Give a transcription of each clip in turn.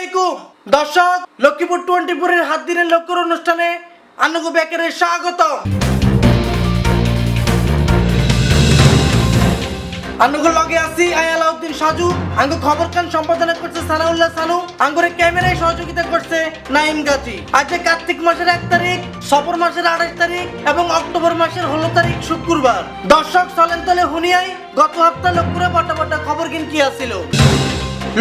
আলাইকুম। দর্শক, লক্ষ্মীপুর টোয়েন্টিপুরের হাত দিনের লক্ষ্যর অনুষ্ঠানে আনুগু বেকারের স্বাগত আনুগু লগে আছি আয়ালাউদ্দিন সাজু। আঙ্গু খবর কান সম্পাদনা করছে সানাউল্লাহ সানু। ক্যামেরায় সহযোগিতা করছে নাইম গাজী। আজ কার্তিক মাসের এক তারিখ, সফর মাসের আঠাশ তারিখ এবং অক্টোবর মাসের ষোলো তারিখ শুক্রবার। দর্শক, চলেন তলে হুনিয়াই গত সপ্তাহ লক্ষ্যরে বটা বটা খবর কিন কি আসছিল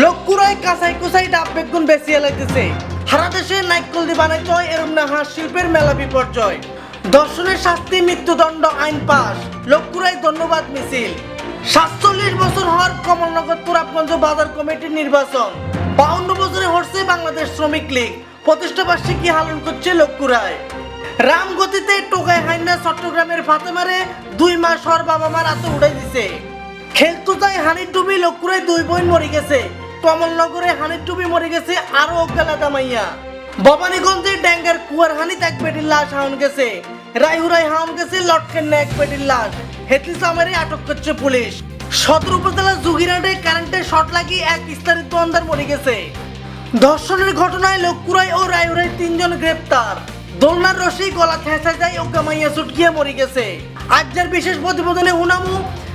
লক্কুরাই কাঁচাই কুচাই ডাব বেগুন বেশি এলাইতেছে সারা দেশে নাইকল দি এরম না হাঁস শিল্পের মেলা বিপর্যয়। দর্শনের শাস্তি, মৃত্যুদণ্ড, আইন পাস লক্কুরাই ধন্যবাদ মিছিল। সাতচল্লিশ বছর হওয়ার কমলনগর তুরাবগঞ্জ বাজার কমিটির নির্বাচন। বাউন্ন বছরে হচ্ছে বাংলাদেশ শ্রমিক লীগ। প্রতিষ্ঠা বার্ষিকী হালন করছে লক্কুরায়। রামগতিতে টোকাই হাইনা চট্টগ্রামের ফাতেমারে দুই মাস হর বাবা মার হাতে উড়ে দিছে। খেলতো তাই হানির ডুবি লক্কুরাই দুই বোন মরে গেছে। কমলনগরে হানির ডুবি মরে গেছে আরও অজ্ঞালা দামাইয়া। ভবানীগঞ্জে ড্যাঙ্গার কুয়ার হানিত এক পেটির লাশ হাউন গেছে। রাইহুরাই হাউন গেছে লটকেন না এক পেটির লাশ। হেতি সামারে আটক করছে পুলিশ। সদর উপজেলা জুগিরাটে কারেন্টের শর্ট লাগিয়ে এক ইস্তারিত দোয়ানদার মরে গেছে। ধর্ষণের ঘটনায় লক্কুরাই ও রায়ুরাই তিনজন গ্রেপ্তার। দোলনার রশি গলা ঠেসা যায় ও গামাইয়া চুটকিয়ে মরে গেছে। আজকের বিশেষ প্রতিবেদনে হুনামু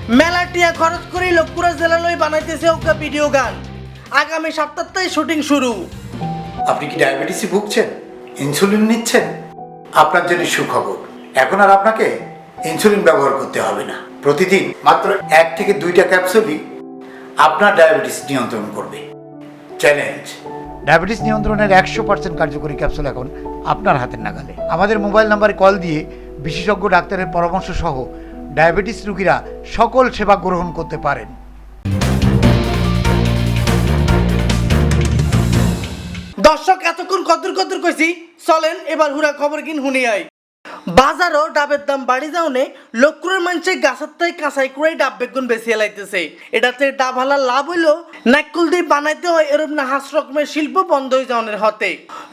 মেলা টিয়া খরচ করে লক্কুরা জেলালয় বানাইতেছে ওকা ভিডিও গান। আগামী সপ্তাহতেই শুটিং শুরু। আপনি কি ডায়াবেটিসে ভুগছেন? ইনসুলিন নিচ্ছেন? আপনার জন্য সুখবর। এখন আর আপনাকে ইনসুলিন ব্যবহার করতে হবে না। প্রতিদিন মাত্র এক থেকে দুইটা ক্যাপসুলই আপনার ডায়াবেটিস নিয়ন্ত্রণ করবে। চ্যালেঞ্জ ডায়াবেটিস নিয়ন্ত্রণের একশো পার্সেন্ট কার্যকরী ক্যাপসুল এখন আপনার হাতের নাগালে। আমাদের মোবাইল নাম্বারে কল দিয়ে বিশেষজ্ঞ ডাক্তারের পরামর্শ সহ ডায়াবেটিস রোগীরা সকল সেবা গ্রহণ করতে পারেন। দর্শক, এতক্ষণ কদর কদর কইছি। চলেন, এবার হুরা খবর কিন হুনিয়াই বাজারও ডাবের দাম বাড়ি যাওনে লক্ষ্যের মানুষে গাছের তাই কাঁচাই করে ডাব বেগুন বেশি এলাইতেছে এটাতে ডাব হালার লাভ হইল, নাইকুল দিয়ে বানাইতে হয় এরম না হাস রকমের শিল্প বন্ধ হয়ে যাওয়ার হতে।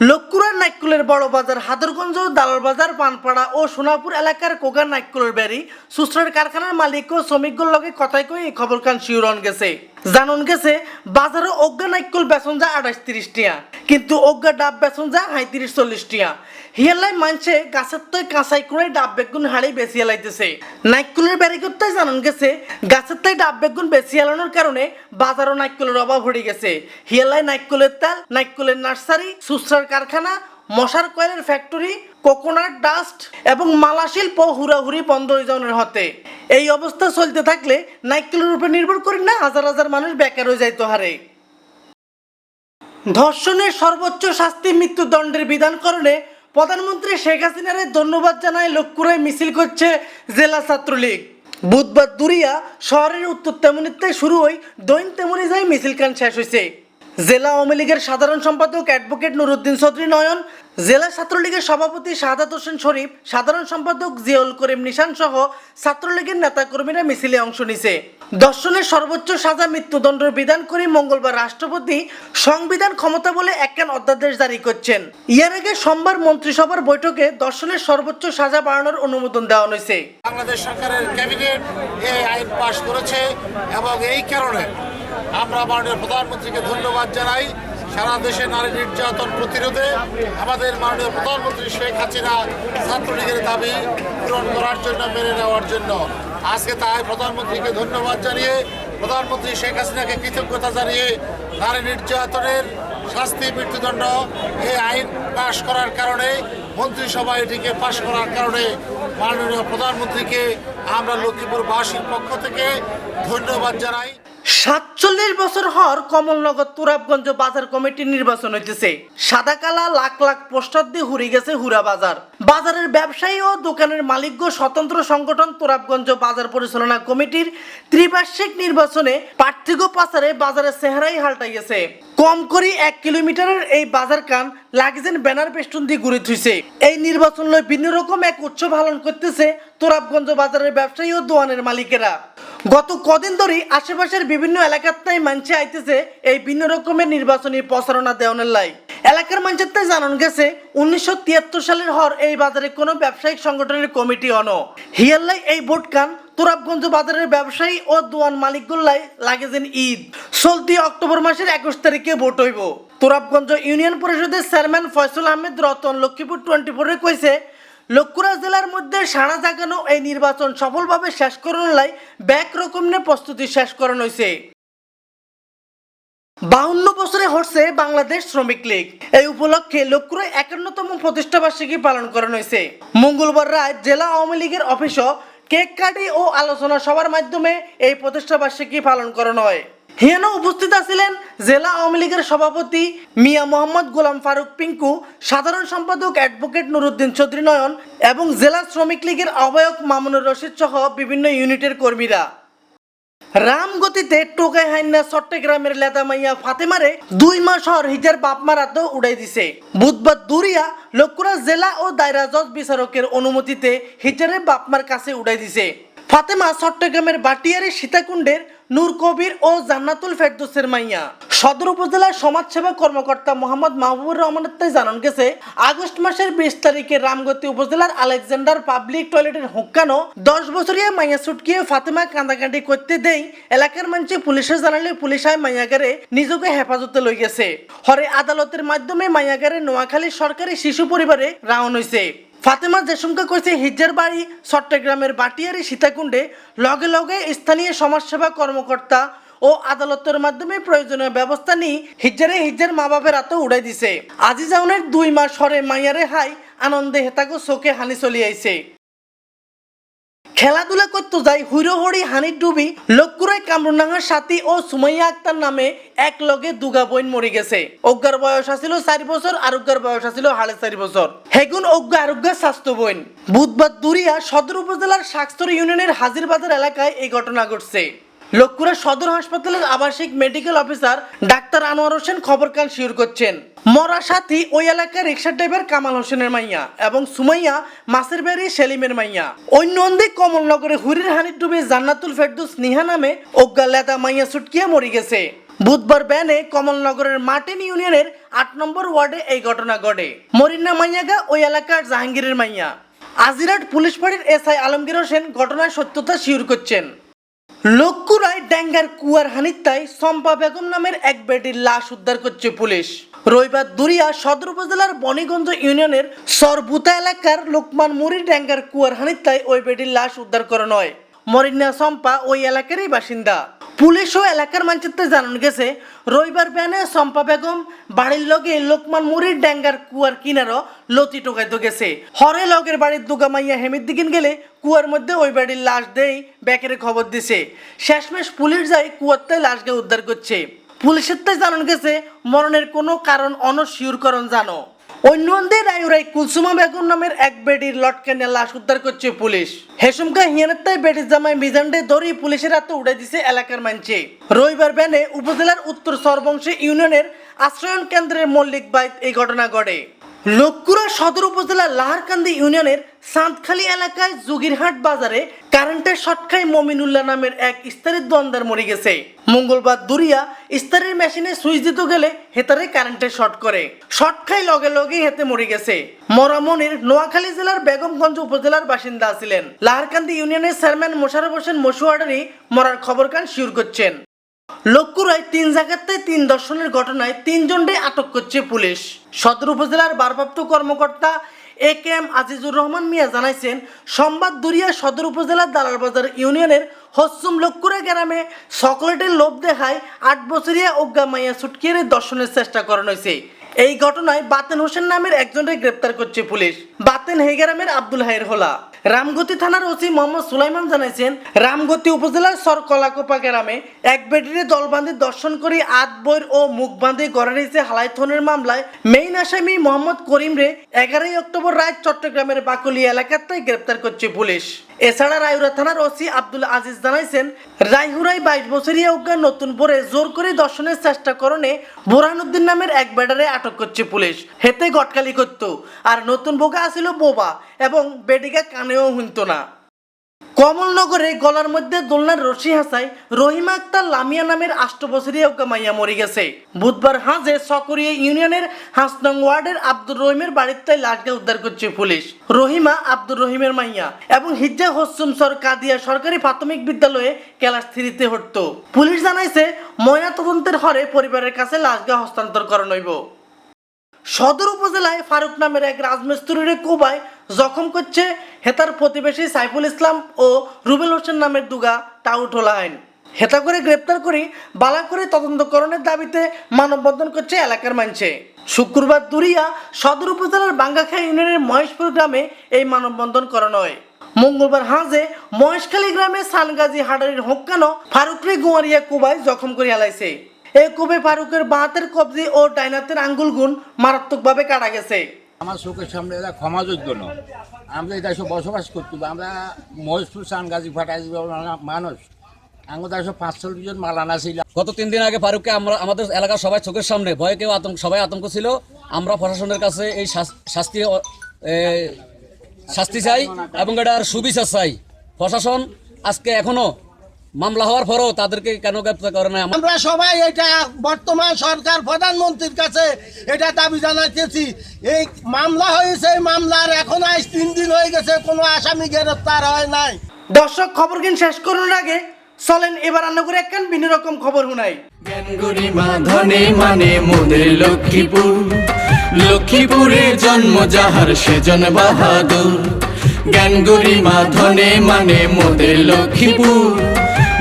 লক্ষ্যুরার নাইকুলের বড় বাজার হাদরগঞ্জ, দালাল বাজার পানপাড়া ও সোনাপুর এলাকার কোগা নাইকুলের বাড়ি। সুস্রার কারখানার মালিক ও শ্রমিকগুলোর লগে কথাই কই এই খবর কান শিউরন গেছে। জানন গেছে, বাজারে অজ্ঞা নাইকুল বেচন যায় আঠাশ তিরিশ টিয়া, কিন্তু অজ্ঞা ডাব বেচন যায় হাঁত্রিশ চল্লিশ টিয়া। হিয়ালাই মানছে গাছের তৈ কাঁচাই করে ডাব বেগুন হাড়ি বেশি এলাইতেছে নাইকুলের করতে জানান গেছে, গাছের তাই ডাব বেগুন বেশি এলানোর কারণে বাজারও নাইকুলের অভাব হয়ে গেছে। হিয়ালাই নাইকুলের তেল, নাইকুলের নার্সারি, সুসরার কারখানা, মশার কয়েলের ফ্যাক্টরি কোকোনাট ডাস্ট এবং মালা শিল্প হুড়াহুড়ি বন্ধ হয়ে যাওয়ার হতে। এই অবস্থা চলতে থাকলে নাইকেলের উপর নির্ভর করি না হাজার হাজার মানুষ বেকার হয়ে যাইতে হারে ধর্ষণের সর্বোচ্চ শাস্তি মৃত্যুদণ্ডের বিধান বিধানকরণে প্রধানমন্ত্রী শেখ হাসিনারে ধন্যবাদ জানায় লক্ষ্যরায় মিছিল করছে জেলা ছাত্রলীগ। বুধবার দুরিয়া শহরের উত্তর তেমনিতে শুরু হই দৈন তেমনি যায় মিছিল কান শেষ হয়েছে জেলা আওয়ামী লীগের সাধারণ সম্পাদক অ্যাডভোকেট নুরুদ্দিন চৌধুরী নয়ন, জেলা ছাত্রলীগের সভাপতি শাহাদাত হোসেন শরীফ, সাধারণ সম্পাদক জিয়াউল করিম নিশান সহ ছাত্রলীগের নেতাকর্মীরা মিছিলে অংশ নিছে। দর্শনের সর্বোচ্চ সাজা মৃত্যুদণ্ডের বিধান করে মঙ্গলবার রাষ্ট্রপতি সংবিধান ক্ষমতা বলে একখান অধ্যাদেশ জারি করছেন। ইয়ার আগে সোমবার মন্ত্রিসভার বৈঠকে দর্শনের সর্বোচ্চ সাজা বাড়ানোর অনুমোদন দেওয়া হয়েছে। বাংলাদেশ সরকারের ক্যাবিনেট এই আইন পাশ করেছে এবং এই কারণে আমরা মাননীয় প্রধানমন্ত্রীকে ধন্যবাদ জানাই। সারা দেশে নারী নির্যাতন প্রতিরোধে আমাদের মাননীয় প্রধানমন্ত্রী শেখ হাসিনা ছাত্রলীগের দাবি পূরণ করার জন্য, মেনে নেওয়ার জন্য। আজকে তাই প্রধানমন্ত্রীকে ধন্যবাদ জানিয়ে, প্রধানমন্ত্রী শেখ হাসিনাকে কৃতজ্ঞতা জানিয়ে নারী নির্যাতনের শাস্তি মৃত্যুদণ্ড এই আইন পাশ করার কারণে মন্ত্রিসভা এটিকে পাশ করার কারণে মাননীয় প্রধানমন্ত্রীকে আমরা লক্ষ্মীপুরবাসীর পক্ষ থেকে ধন্যবাদ জানাই। সাতচল্লিশ বছর হর কমলনগর তুরাবগঞ্জ বাজার কমিটির নির্বাচন হইতেছে। সাদা কালা লাখ লাখ পোস্টার দিয়ে হুরি গেছে হুরা বাজার। বাজারের ব্যবসায়ী ও দোকানের মালিকগো স্বতন্ত্র সংগঠন তুরাবগঞ্জ বাজার পরিচালনা কমিটির ত্রিবার্ষিক নির্বাচনে পার্থিব পাচারে বাজারের চেহারাই হাল্টাইয়েছে। কম করে এক কিলোমিটারের এই বাজার কান লাগছেন ব্যানার পেস্টুন দিয়ে ঘুরে থুইছে। এই নির্বাচন লয় ভিন্ন রকম এক উৎসব পালন করতেছে তোরাবগঞ্জ বাজারের ব্যবসায়ী ও দোয়ানের মালিকেরা। গত কদিন ধরেই আশেপাশের বিভিন্ন এলাকার তাই মানছে আইতেছে এই ভিন্ন রকমের নির্বাচনী প্রচারণা দেওয়ানের লাই। এলাকার মানুষের তাই জানান গেছে, উনিশশো তিয়াত্তর সালের হর এই বাজারে কোনো ব্যবসায়িক সংগঠনের কমিটি অন। হিয়াল্লাই এই ভোট কান তোরাবগঞ্জ বাজারের ব্যবসায়ী ও দোয়ান মালিকগুল্লাই লাগে যেন ঈদ। চলতি অক্টোবর মাসের একুশ তারিখে ভোট হইব। তোরাবগঞ্জ ইউনিয়ন পরিষদের চেয়ারম্যান ফয়সুল আহমেদ রতন লক্ষ্মীপুর টোয়েন্টি ফোরে কইছে লক্ষ্মীপুরা জেলার মধ্যে সাড়া জাগানো এই নির্বাচন সফলভাবে শেষ করানো লাই ব্যাক রকম প্রস্তুতি শেষ করানো হয়েছে বাউন্ন বছরে হচ্ছে বাংলাদেশ শ্রমিক লীগ। এই উপলক্ষে লক্ষ্মীপুরে একান্নতম প্রতিষ্ঠা বার্ষিকী পালন করানো হয়েছে মঙ্গলবার রাত জেলা আওয়ামী লীগের অফিসও কেক কাটি ও আলোচনা সভার মাধ্যমে এই প্রতিষ্ঠা বার্ষিকী পালন করানো হয়। হিয়ানো উপস্থিত আছিলেন জেলা আওয়ামী লীগের সভাপতি মিয়া মোহাম্মদ গোলাম ফারুক পিঙ্কু, সাধারণ সম্পাদক অ্যাডভোকেট নুরুদ্দিন চৌধুরী নয়ন এবং জেলা শ্রমিক লীগের আহ্বায়ক মামুনুর রশিদ সহ বিভিন্ন ইউনিটের কর্মীরা। রামগতিতে টোকাই হাইনা চট্টগ্রামের লেদা মাইয়া ফাতেমারে দুই মাস হর হিজার বাপ মারাত উড়াই দিছে। বুধবার দুরিয়া, লক্ষ্মীরা জেলা ও দায়রা জজ বিচারকের অনুমতিতে হিজারের বাপমার কাছে উড়াই দিছে। ফাতেমা চট্টগ্রামের বাটিয়ারি সীতাকুণ্ডের নূর কবির ও জান্নাতুল ফেরদোসের মাইয়া। সদর উপজেলার সমাজসেবা কর্মকর্তা মোহাম্মদ মাহবুবুর রহমানের তাই জানান গেছে, আগস্ট মাসের বিশ তারিখে রামগতি উপজেলার আলেকজান্ডার পাবলিক টয়লেটের হুক্কানো দশ বছরিয়া মাইয়া ছুটকিয়ে ফাতেমা কান্দাকান্দি করতে দেই এলাকার মানুষে পুলিশে জানালে পুলিশ আয় মাইয়াগারে নিজকে হেফাজতে লই গেছে। হরে আদালতের মাধ্যমে মাইয়াগারে নোয়াখালী সরকারি শিশু পরিবারে রাউন হয়েছে ফাতেমা জেসুমকা কইছে হিজ্জার বাড়ি, চট্টগ্রামের বাটিয়ারি, সীতাকুণ্ডে, লগে লগে স্থানীয় সমাজসেবা কর্মকর্তা ও আদালতের মাধ্যমে প্রয়োজনীয় ব্যবস্থা নিয়ে হিজ্জারে হিজ্জার মা বাপের হাতে উড়াই দিছে। আজিজাউনের দুই মাস হরে মাইয়ারে হাই, আনন্দে হেতাগো চোখে হানি চলি আইছে। খেলাধুলা করতে যাই হুইরোহড়ি হানির ডুবি লক্কুরাই কামরুনাঙ্গার সাথী ও সুমাইয়া আক্তার নামে এক লগে দুগা বইন মরি গেছে। অজ্ঞার বয়স আছিল চারি বছর আরোগ্যার বয়স আছিল হাড়ে চারি বছর। হেগুন অজ্ঞা আরোগ্যা স্বাস্থ্য বইন বুধবার দুরিয়া সদর উপজেলার শাকস্তর ইউনিয়নের হাজিরবাজার এলাকায় এই ঘটনা ঘটছে। লক্ষ্মীরা সদর হাসপাতালের আবাসিক medical officer doctor Anwar Hossain খবর কান শিওর করছেন। মরা সাথী ওই এলাকার রিক্সা ড্রাইভার কামাল হোসেনের মাইয়া এবং সুমাইয়া মাসের বাড়ি সেলিমের মাইয়া। অন্য অন্যে কমলনগরে হুরির হানির ডুবে জান্নাতুল ফেরদুস নিহা নামে অজ্ঞা লেদা মাইয়া ছুটকিয়ে মরি গেছে। বুধবার ব্যানে কমলনগরের মার্টিন ইউনিয়নের আট নম্বর ওয়ার্ডে এই ঘটনা ঘটে। মরিন্না মাইয়াগা ওই এলাকার জাহাঙ্গীরের মাইয়া। আজিরাট পুলিশ ফাঁড়ির এসআই আলমগীর হোসেন ঘটনার সত্যতা শিওর করছেন। লক্কুরায় ড্যাঙ্গার কুয়ার হানিত্তায় সম্পা বেগম নামের এক বেটির লাশ উদ্ধার করছে পুলিশ। রবিবার দুরিয়া সদর উপজেলার বনিগঞ্জ ইউনিয়নের সরবুতা এলাকার লোকমান মুড়ি ড্যাঙ্গার কুয়ার হানিত্তায় ওই বেটির লাশ উদ্ধার করা নয়। মরিন্না সম্পা ওই এলাকারই বাসিন্দা। পুলিশ ও এলাকার মানচিত্রে জানানো গেছে, রবিবার ব্যানে সম্পা বেগম, বাড়ির লগে লোকমান মুড়ির ড্যাঙ্গার কুয়ার কিনারও লতি টোকাইতে গেছে। হরে লগের বাড়ির দুগা মাইয়া হেমির দিকিন গেলে কুয়ার মধ্যে ওই বাড়ির লাশ দেই ব্যাকেরে খবর দিছে। শেষমেশ পুলিশ যায় কুয়ারতে লাশকে উদ্ধার করছে। পুলিশের তাই জানানো গেছে, মরণের কোনো কারণ অনশিওরকরণ জানো। অন্য আয়ুরাই কুলসুমা বেগম নামের এক বেডির লটকেনে লাশ উদ্ধার করছে পুলিশ। হেসুমকা হিয়ানত্তায় বেডির জামাই মিজান্ডে দড়ি পুলিশের হাতে উড়ে দিছে এলাকার মানছে। রবিবার ব্যানে উপজেলার উত্তর সরবংশী ইউনিয়নের আশ্রয়ন কেন্দ্রের মল্লিক বাইত এই ঘটনা ঘটে। লক্ষ্মীরা সদর উপজেলার লাহারকান্দি ইউনিয়নের সাঁতখালী এলাকায় জুগিরহাট বাজারে কারেন্টের শটখাই মমিনুল্লাহ নামের এক ইস্তারির দ্বন্দ্বের মরে গেছে। মঙ্গলবার দুরিয়া ইস্তারির মেশিনে সুইচ দিতে গেলে হেতারে কারেন্টের শর্ট করে। শর্ট খাই লগে লগে হেতে মরে গেছে। মরামনির নোয়াখালী জেলার বেগমগঞ্জ উপজেলার বাসিন্দা ছিলেন লাহারকান্দি ইউনিয়নের চেয়ারম্যান মোশারফ হোসেন মশুয়াডারি মরার খবর কান শিউর করছেন। লক্ষ্যরায় তিন জায়গাতে তিন দর্শনের ঘটনায় তিনজনকে আটক করছে পুলিশ। সদর উপজেলার ভারপ্রাপ্ত কর্মকর্তা A K M Azizur Rahman Mia জানাইছেন, সংবাদ দুরিয়া সদর উপজেলার দালালবাজার ইউনিয়নের হসুম লক্কুরা গ্রামে চকলেটের লোভ দেখায় আট বছরিয়া অজ্ঞা মাইয়া ছুটকিয়ে দর্শনের চেষ্টা করানো হয়েছে। এই ঘটনায় বাতেন হোসেন নামের একজনকে গ্রেপ্তার করছে পুলিশ। বাতেন হে গ্রামের আব্দুল হাইর হোলা। রামগতি থানার ওসি মোহাম্মদ সুলাইমান জানাইছেন, রামগতি উপজেলার সর কলাকোপা গ্রামে এক বেডিরে দলবান্ধি দর্শন করে আত বইর ও মুখ বাঁধে গড়ে রয়েছে হালাইথনের মামলায়। মেইন আসামি মোহাম্মদ করিম রে এগারোই অক্টোবর রাত চট্টগ্রামের বাকলি এলাকাতেই গ্রেপ্তার করছে পুলিশ। এছাড়া রায়ুরা থানার ওসি আব্দুল আজিজ জানাইছেন, রায়হুরাই বাইশ বছরিয়া অজ্ঞান নতুন পরে জোর করে দর্শনের চেষ্টা করণে বোরহানুদ্দিন নামের এক বেডারে আটক করছে পুলিশ। হেতে গটকালি করতো। আর নতুন বোকা আসিল বোবা এবং বেডিকা কানেও শুনতো না। কমলনগরে গলার মধ্যে দোলনার রশি হাসায় রহিমা আক্তার লামিয়া নামের আষ্ট বছরীয় মাইয়া মরে গেছে। বুধবার হাজে সকরিয়া ইউনিয়নের হাসনং ওয়ার্ডের আব্দুর রহিমের বাড়িতে লাশকে উদ্ধার করছে পুলিশ। রহিমা আব্দুর রহিমের মাইয়া এবং হিজ্জা হোসুম সর কাদিয়া সরকারি প্রাথমিক বিদ্যালয়ে ক্লাস থ্রিতে হতো পুলিশ জানাইছে, ময়না তদন্তের হরে পরিবারের কাছে লাশগা হস্তান্তর করা হইব। সদর উপজেলায় ফারুক নামের এক রাজমিস্ত্রির কোবায় জখম করছে হেতার প্রতিবেশী সাইফুল ইসলাম ও রুবেল হোসেন নামের দুগা টাউটোলা আইন। হেতা করে গ্রেপ্তার করে বালা করে তদন্তকরণের দাবিতে মানববন্ধন করছে এলাকার মানছে শুক্রবার দুরিয়া সদর উপজেলার বাঙ্গাখা ইউনিয়নের মহেশপুর গ্রামে এই মানববন্ধন করানো হয়। মঙ্গলবার হাজে মহেশখালী গ্রামে সানগাজী হাডারির হোক্কানো ফারুকরে গুয়ারিয়া কুবাই জখম করে হেলাইছে। এই কুবে ফারুকের বাহাতের কবজি ও ডাইনাতের আঙ্গুল গুণ মারাত্মকভাবে কাটা গেছে। আমার চোখের সামনে এরা ক্ষমাযোগ্য নয়। আমরা এটা সব বসবাস করতে আমরা মহেশপুর সানগাজী ফাটাই মানুষ। একশো পাঁচচল্লিশ জন মালানা গত তিন দিন আগে ফারুককে আমরা আমাদের এলাকার সবাই চোখের সামনে, ভয়ে কেউ আতঙ্ক সবাই আতঙ্ক ছিল। আমরা প্রশাসনের কাছে এই শাস্তি শাস্তি চাই এবং এটার সুবিচার চাই। প্রশাসন আজকে এখনও মামলা হওয়ার পরও তাদেরকে কেন গ্রেপ্তার করে না আমরা সবাই এটা বর্তমান সরকার প্রধানমন্ত্রীর কাছে এটা দাবি জানাইতেছি। এই মামলা হয়েছে এই মামলার এখন আজ তিন দিন হয়ে গেছে কোনো আসামি গ্রেফতার হয় নাই। দর্শক খবর কিন শেষ করার আগে। চলেন এবার রান্না করে একখান ভিন্ন রকম খবর শুনাই। ধনে মানে মোদের লক্ষ্মীপুর। লক্ষ্মীপুরে জন্ম যাহার সেজন বাহাদুর। জ্ঞান গরিমা ধনে মানে মোদের লক্ষ্মীপুর।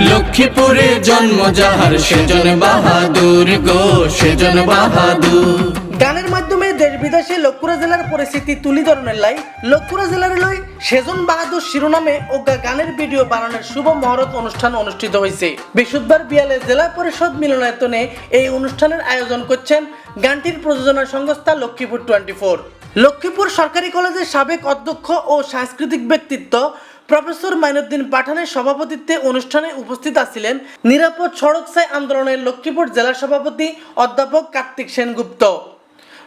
লক্ষ্মীপুরে জন্ম যাহার সেজন বাহাদুর গো সেজন বাহাদুর। গানের মাধ্যমে দেশ বিদেশে লক্ষ্মুরা জেলার পরিস্থিতি তুলি ধরনের লাই। লক্ষ্মুরা জেলার লই সেজন বাহাদুর শিরোনামে ও গানের ভিডিও বানানোর শুভ মহরত অনুষ্ঠান অনুষ্ঠিত হয়েছে বৃহস্পতিবার বিয়ালে জেলা পরিষদ মিলনায়তনে এই অনুষ্ঠানের আয়োজন করছেন গানটির প্রযোজনা সংস্থা লক্ষ্মীপুর টোয়েন্টি ফোর। লক্ষ্মীপুর সরকারি কলেজের সাবেক অধ্যক্ষ ও সাংস্কৃতিক ব্যক্তিত্ব প্রফেসর মাইনুদ্দিন পাঠানের সভাপতিত্বে অনুষ্ঠানে উপস্থিত আছিলেন নিরাপদ সড়ক সাই আন্দোলনের লক্ষ্মীপুর জেলা সভাপতি অধ্যাপক কার্তিক সেনগুপ্ত।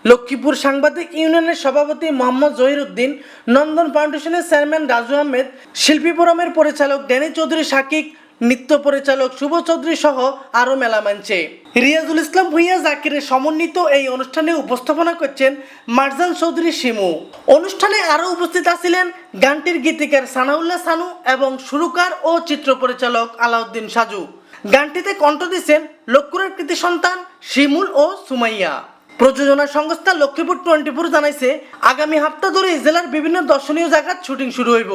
লক্ষ্মীপুর সাংবাদিক ইউনিয়নের সভাপতি মোহাম্মদ জহির উদ্দিন নন্দন ফাউন্ডেশনের চেয়ারম্যান রাজু আহমেদ শিল্পী ফোরামের পরিচালক ড্যানি চৌধুরী শাকিক নৃত্য পরিচালক শুভ চৌধুরী সহ আরও মেলা মানছে। রিয়াজুল ইসলাম ভুইয়া জাকিরের সমন্বিত এই অনুষ্ঠানে উপস্থাপনা করছেন মারজান চৌধুরী শিমু। অনুষ্ঠানে আরও উপস্থিত আছিলেন গানটির গীতিকার সানাউল্লাহ সানু এবং সুরকার ও চিত্র পরিচালক আলাউদ্দিন সাজু। গানটিতে কণ্ঠ দিচ্ছেন লক্ষ্মুরের কৃতি সন্তান শিমুল ও সুমাইয়া। প্রযোজনা সংস্থা লক্ষ্মীপুর টোয়েন্টি ফোর জানাইছে, আগামী হপ্তাহ ধরে জেলার বিভিন্ন দর্শনীয় জায়গার শুটিং শুরু হইব।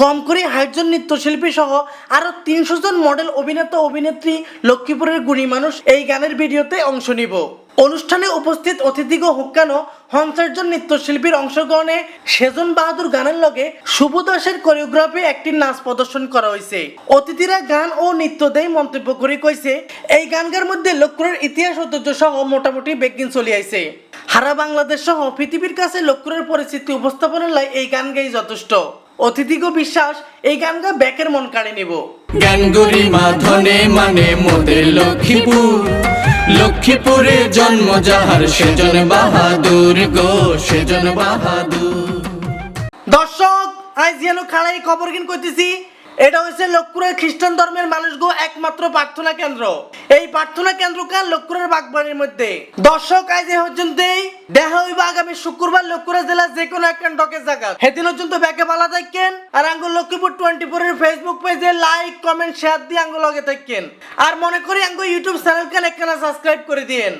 কম করে হাইজন নৃত্যশিল্পী সহ আরও তিনশো জন মডেল অভিনেতা, অভিনেত্রী, লক্ষ্মীপুরের গুণী মানুষ এই গানের ভিডিওতে অংশ নিব। অনুষ্ঠানে উপস্থিত অতিথিগ হুক্কানো হংসার্জন নৃত্যশিল্পীর অংশগ্রহণে সেজন বাহাদুর গানের লগে শুভ দাসের কোরিওগ্রাফি একটি নাচ প্রদর্শন করা হয়েছে। অতিথিরা গান ও নৃত্য দেয় মন্তব্য করে কইছে, এই গানগার মধ্যে লক্ষ্মণের ইতিহাস ঐতিহ্য সহ মোটামুটি বেগিন চলে আইছে। হারা বাংলাদেশ সহ পৃথিবীর কাছে লক্ষ্মণের পরিস্থিতি উপস্থাপনের লাই এই গান গাই যথেষ্ট। অতিথিগ বিশ্বাস এই গান গা ব্যাকের মন কাড়ে নিব। জ্ঞান গরিমা ধনে মানে মোদের লক্ষ্মীপুর। লক্ষ্মীপুরে জন্ম যাহার সেজন বাহাদুর গো সেজন বাহাদুর। দর্শক আজ যেন খাড়াই খবর কিন করতেছি এটা হচ্ছে লক্ষ্মুরের খ্রিস্টান ধর্মের মানুষগো একমাত্র প্রার্থনা কেন্দ্র। এই প্রার্থনা কেন্দ্র কার লক্ষ্মুরের বাগবাড়ির মধ্যে। দর্শক, আজ এ পর্যন্তই। দেখা হইবা আগামী শুক্রবার লক্ষ্মুরা জেলার যে কোনো একটা ডকের জায়গা সেদিন পর্যন্ত ব্যাকে ভালো থাকেন। আর আঙ্গুল লক্ষ্মীপুর টোয়েন্টি ফোর এর ফেসবুক পেজে লাইক কমেন্ট শেয়ার দিয়ে আঙ্গুল লগে থাকেন। আর মনে করি আঙ্গুল ইউটিউব চ্যানেল কেন একখানা সাবস্ক্রাইব করে দিয়েন।